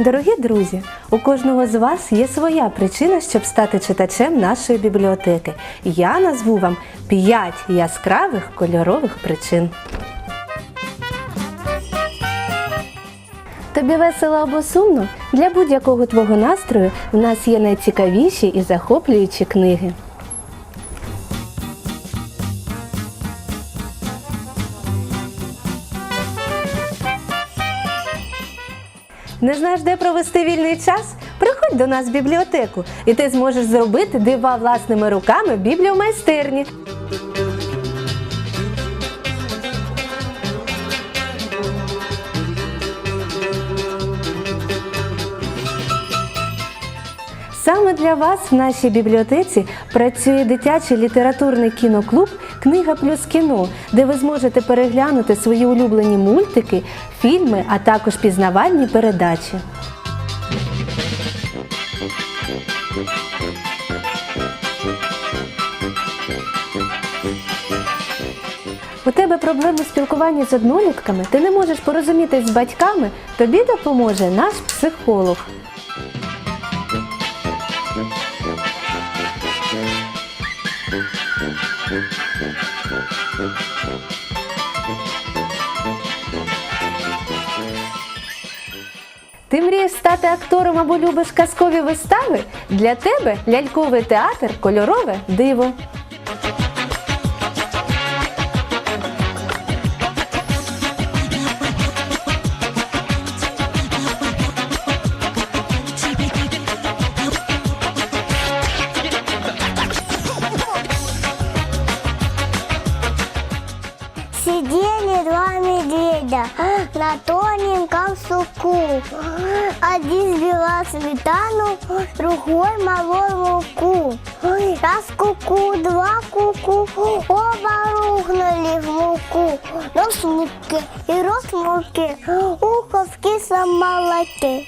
Дорогі друзі, у кожного з вас є своя причина, щоб стати читачем нашої бібліотеки. Я назву вам 5 яскравих кольорових причин. Тобі весело або сумно? Для будь-якого твого настрою в нас є найцікавіші і захоплюючі книги. Не знаєш, де провести вільний час? Приходь до нас в бібліотеку, і ти зможеш зробити дива власними руками в бібліомайстерні. Саме для вас в нашій бібліотеці працює дитячий літературний кіноклуб Книга плюс кіно, де ви зможете переглянути свої улюблені мультики, фільми, а також пізнавальні передачі. У тебе проблеми спілкування з однолітками, ти не можеш порозумітись з батьками, тобі допоможе наш психолог. Ти мрієш стати актором або любиш казкові вистави? Для тебе ляльковий театр кольорове диво. Медведя на тоненьком суку. Один сбивал сметану, другой молол муку. Раз куку, два куку, оба рухнули в муку. Нос муки и рот муки, ухо в кислом молоке.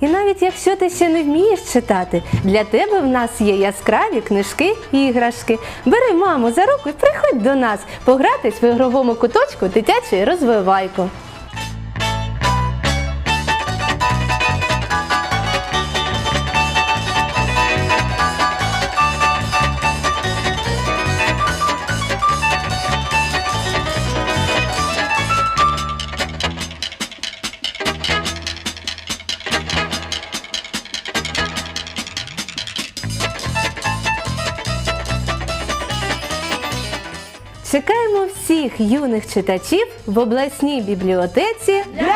І навіть якщо ти ще не вмієш читати, для тебе в нас є яскраві книжки і іграшки. Бери маму за руку і приходь до нас погратись в ігровому куточку дитячої розвивайку. Чекаємо всіх юних читачів в обласній бібліотеці. Для